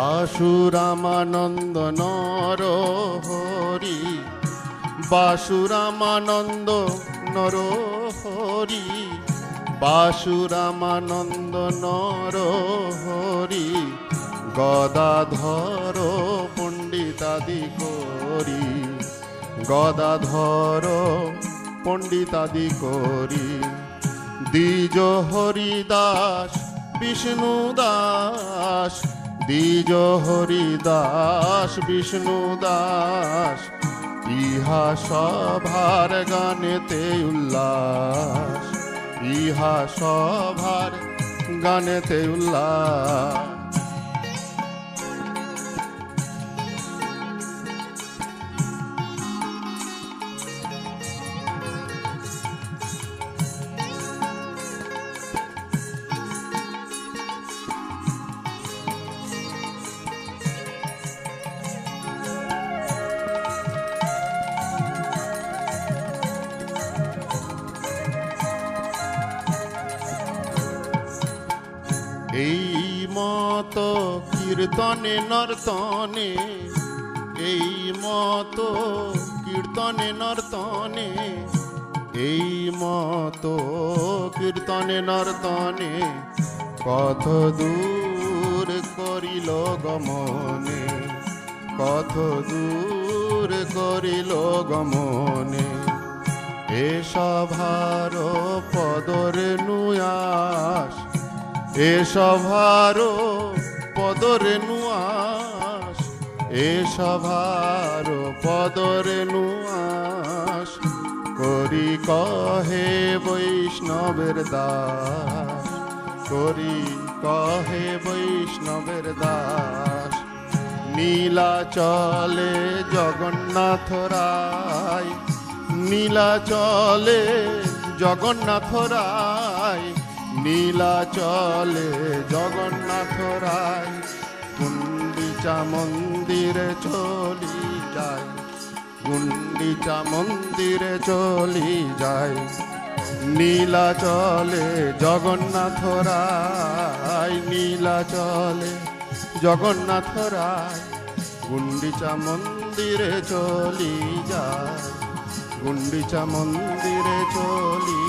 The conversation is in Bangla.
বাসুরামানন্দ নর হরি, বাসুরামানন্দ নর হরি বাসুরামানন্দ নর হরি, গদাধর পণ্ডিতাদি করি গদাধর পণ্ডিতাদি করি দ্বিজ হরিদাস বিষ্ণু দাস দ্বিজ হরিদাস বিষ্ণু দাস ইহা সভার গানেতে উল্লাস ইহা সভার গানেতে উল্লাস। এই মত কীর্তনে নর্তনে, এই মত কীর্তনে নর্তনে, এই মত কীর্তনে নর্তনে কত দূর করিল গমনে কত দূর করিল গমনে। এ সভার পদরে নুয়াস এ সভার পদরে নুয়াস, এ সভার পদরে নুয়াস। করি কহে বৈষ্ণবের দাস, করি কহে বৈষ্ণবের দাস। নীলা চলে জগন্নাথ রায় নীলা চলে জগন্নাথ রায়। নীলা চলে জগন্নাথ রায় গুন্ডিচা মন্দিরে চলি যায় গুন্ডিচা মন্দিরে চলি যায়। নীলা চলে জগন্নাথ রায় নীলা চলে জগন্নাথ রায় গুন্ডিচা মন্দিরে চলি যায় গুন্ডিচা মন্দিরে চলি